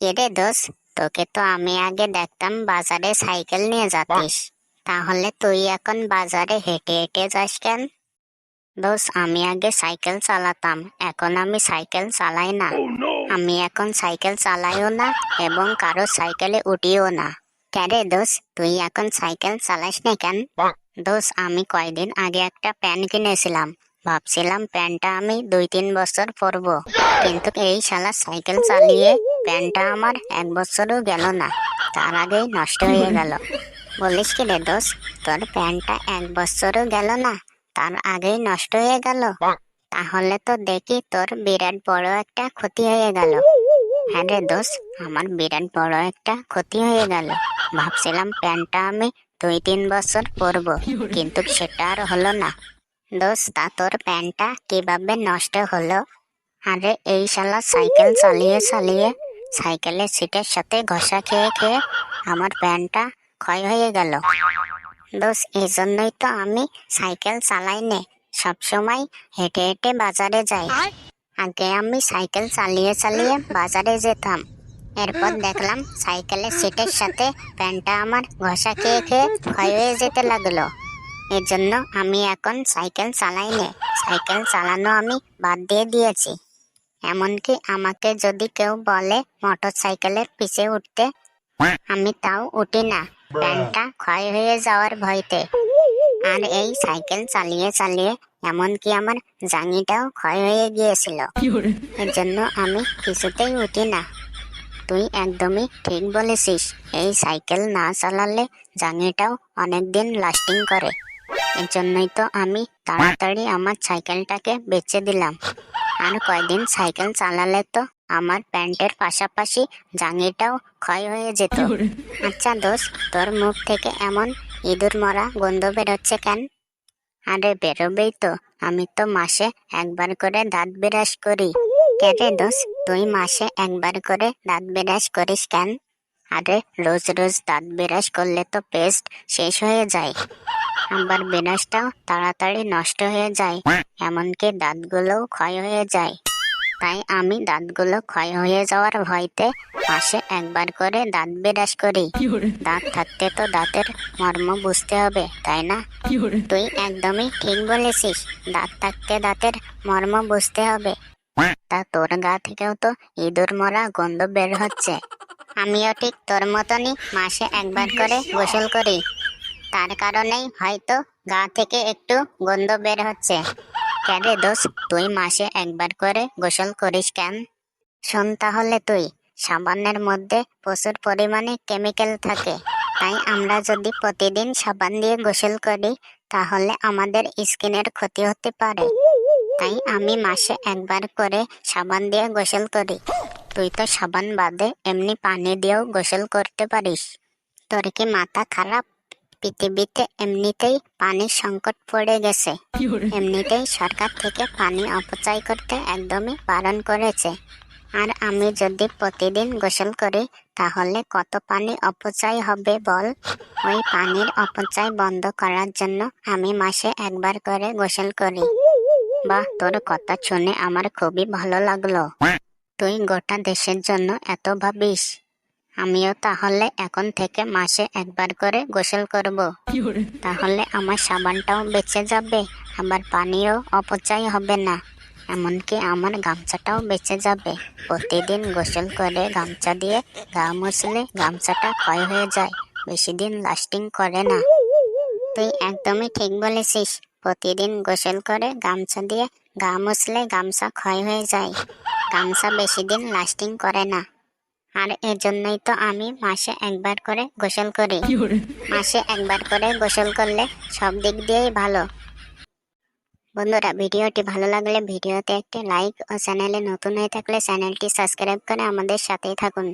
এরে দোষ তোকে তো আমি আগে দেখতাম বাজারে সাইকেল নিয়ে যাতিস। তাহলে তুই এখন বাজারে হেঁটে হেঁটে যাস কেন? দোষ আমি আগে সাইকেল চালাতাম এখন আমি সাইকেল চালাই না। আমি এখন সাইকেল চালাইও না এবং কারও সাইকেলে উঠিও না। ক্যারে দোষ তুই এখন সাইকেল চালাস না কেন? দোষ আমি কয়দিন আগে একটা প্যান্ট কিনেছিলাম। ভাবছিলাম প্যান্টটা আমি দুই তিন বছর পরবো। কিন্তু এই শালা সাইকেল চালিয়ে প্যান্টটা আমার এক বছরও গেল না। তার আগেই নষ্ট হয়ে গেল। বলিস কি রে দোষ তোর প্যান্টটা এক বছরও গেল না, তার আগেই নষ্ট হয়ে গেল। তাহলে তো দেখি তোর বিরাট বড় একটা ক্ষতি হয়ে গেল। হ্যাঁ রে দোষ আমার বিরাট বড় একটা ক্ষতি হয়ে গেল। ভাবছিলাম প্যান্টটা আমি দুই তিন বছর পরবো, কিন্তু সেটা আর হলো না। দোষ তা তোর প্যান্টটা কীভাবে নষ্ট হলো? আরে, এই শালা সাইকেল চালিয়ে চালিয়ে সাইকেলের সিটের সাথে ঘষা খেয়ে খেয়ে আমার প্যান্টটা ক্ষয় হয়ে গেল। দোষ এই জন্যই তো আমি সাইকেল চালাই নে সবসময় হেঁটে হেঁটে বাজারে যাই। আগে আমি সাইকেল চালিয়ে চালিয়ে বাজারে যেতাম। এরপর দেখলাম সাইকেলের সিটের সাথে প্যান্টটা আমার ঘষা খেয়ে খেয়ে ক্ষয় হয়ে যেতে লাগল। এর জন্য আমি এখন সাইকেল চালাই নে সাইকেল চালানো আমি বাদ দিয়ে দিয়েছি। এমনকি আমাকে যদি কেউ বলে মোটর সাইকেলের পিছে উঠতে, আমি তাও উঠি না। প্যান্টটা ক্ষয় হয়ে যাওয়ার ভয়তে। আর এই সাইকেল চালিয়ে চালিয়ে এমনকি আমার জাঙিটাও ক্ষয় হয়ে গিয়েছিল। এর জন্য আমি কিছুতেই উঠি না। তুই একদমই ঠিক বলেছিস, এই সাইকেল না চালালে জাঙিটাও অনেকদিন লাস্টিং করে। এর জন্যই তো আমি তাড়াতাড়ি আমার সাইকেলটাকে বেচে দিলাম। আর কয়দিন সাইকেল চালালে তো আমার প্যান্টের পাশাপাশি জাঙিটাও ক্ষয় হয়ে যেত। আচ্ছা দোষ তোর মুখ থেকে এমন ইঁদুর মরা গন্ধ বেরোচ্ছে কেন? আরে বেরোবেই তো আমি তো মাসে একবার করে দাঁত বিরাস করি। কেরে দোষ তুই মাসে একবার করে দাঁত বিরাস করিস কেন? আরে রোজ রোজ দাঁত বিরাস করলে তো পেস্ট শেষ হয়ে যায়। আবার বিরাসটাও তাড়াতাড়ি নষ্ট হয়ে যায়। এমনকি দাঁতগুলোও ক্ষয় হয়ে যায়। তাই আমি দাঁতগুলো ক্ষয় হয়ে যাওয়ার ভয়তে মাসে একবার করে দাঁত বিরাস করি। দাঁত থাকতে তো দাঁতের মর্ম বুঝতে হবে তাই না? তুই একদমই ঠিক বলেছিস দাঁত থাকতে দাঁতের মর্ম বুঝতে হবে। তা তোর গা থেকেও তো ইঁদুর মরা গন্ধ বের হচ্ছে। আমিও ঠিক তোর মতনই মাসে একবার করে গোসল করি। তার কারণেই হয়তো গা থেকে একটু গন্ধ বের হচ্ছে। কেন রে দোষ তুই মাসে একবার করে গোসল করিস কেন? শোন তাহলে তুই, সাবানের মধ্যে প্রচুর পরিমাণে কেমিক্যাল থাকে। তাই আমরা যদি প্রতিদিন সাবান দিয়ে গোসল করি, তাহলে আমাদের স্কিনের ক্ষতি হতে পারে। তাই আমি মাসে একবার করে সাবান দিয়ে গোসল করি। তুই তো সাবান বাদে এমনি পানি দিয়েও গোসল করতে পারিস। তোর কি মাথা খারাপ? পৃথিবীতে এমনিতেই পানির সংকট পড়ে গেছে। এমনিতেই সরকার থেকে পানি অপচয় করতে একদমই বারণ করেছে। আর আমি যদি প্রতিদিন গোসল করি তাহলে কত পানি অপচয় হবে বল? ওই পানির অপচয় বন্ধ করার জন্য আমি মাসে একবার করে গোসল করি। বাহ তোর কথা শুনে আমার খুবই ভালো লাগল। তুই গোটা দেশের জন্য এত ভাবিস। আমিও তাহলে এখন থেকে মাসে একবার করে গোসল করব। তাহলে আমার সাবানটাও বেঁচে যাবে আবার পানিও অপচয় হবে না। এমনকি আমার গামছাটাও বেঁচে যাবে। প্রতিদিন গোসল করে গামছা দিয়ে গা মুছলে গামছাটা ক্ষয় হয়ে যায় বেশি দিন লাস্টিং করে না। তুই একদমই ঠিক বলেছিস প্রতিদিন গোসল করে গামছা দিয়ে গা মুছলে গামছা ক্ষয় হয়ে যায়। গামছা বেশি দিন লাস্টিং করে না। আর এর জন্যই তো আমি মাসে একবার করে গোসল করি। মাসে একবার করে গোসল করলে সব দিক দিয়েই ভালো। বন্ধুরা ভিডিওটি ভালো লাগলে ভিডিওতে একটি লাইক ও চ্যানেলে নতুন হয়ে থাকলে চ্যানেলটি সাবস্ক্রাইব করে আমাদের সাথেই থাকুন।